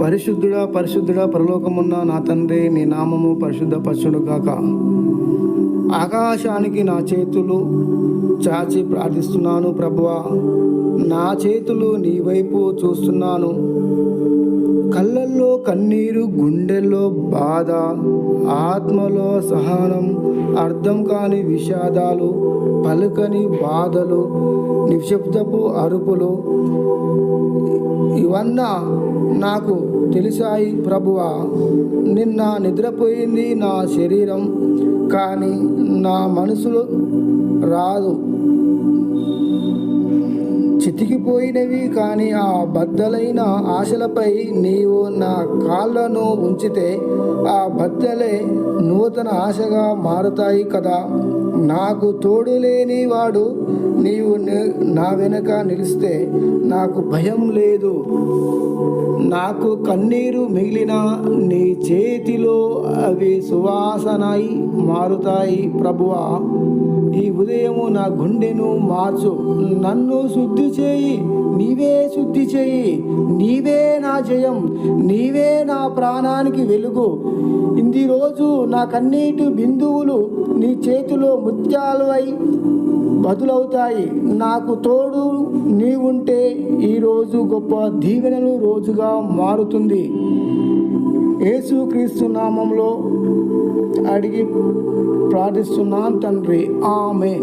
పరిశుద్ధుడా పరిశుద్ధుడా పరలోకమున్న నా తండ్రి నీ నామము పరిశుద్ధ పరచుడు కాక ఆకాశానికి నా చేతులు చాచి ప్రార్థిస్తున్నాను ప్రభువా. నా చేతులు నీ వైపు చూస్తున్నాను. కళ్ళల్లో కన్నీరు గుండెల్లో బాధ ఆత్మలో సహనం అర్థం కాని విషాదాలు పలుకని బాధలు నిశ్శబ్దపు అరుపులు ఇవన్నా నాకు తెలిసాయి ప్రభువా. నిన్న నిద్రపోయింది నా శరీరం కానీ నా మనసులో రాదు. చితికిపోయినవి కానీ ఆ బద్దలైన ఆశలపై నీవు నా కాళ్ళను ఉంచితే ఆ బద్దలే నూతన ఆశగా మారుతాయి కదా. నాకు తోడు లేని వాడు నీవు నా వెనక నిలిస్తే నాకు భయం లేదు. నాకు కన్నీరు మిగిలిన నీ చేతిలో అవి సువాసనై మారుతాయి ప్రభువా. ఈ ఉదయము నా గుండెను మార్చు. నన్ను శుద్ధి చేయి. నీవే శుద్ధి చేయి. నీవే నా జయం. నీవే నా ప్రాణానికి వెలుగు. ఇంది రోజు నా కన్నీటి బిందువులు నీ చేతిలో ముత్యాలువై బదులవుతాయి. నాకు తోడు నీవుంటే ఈరోజు గొప్ప దీవెనలు రోజుగా మారుతుంది. యేసుక్రీస్తు నామంలో అడిగి ప్రార్థిస్తున్నాను తండ్రి. ఆమె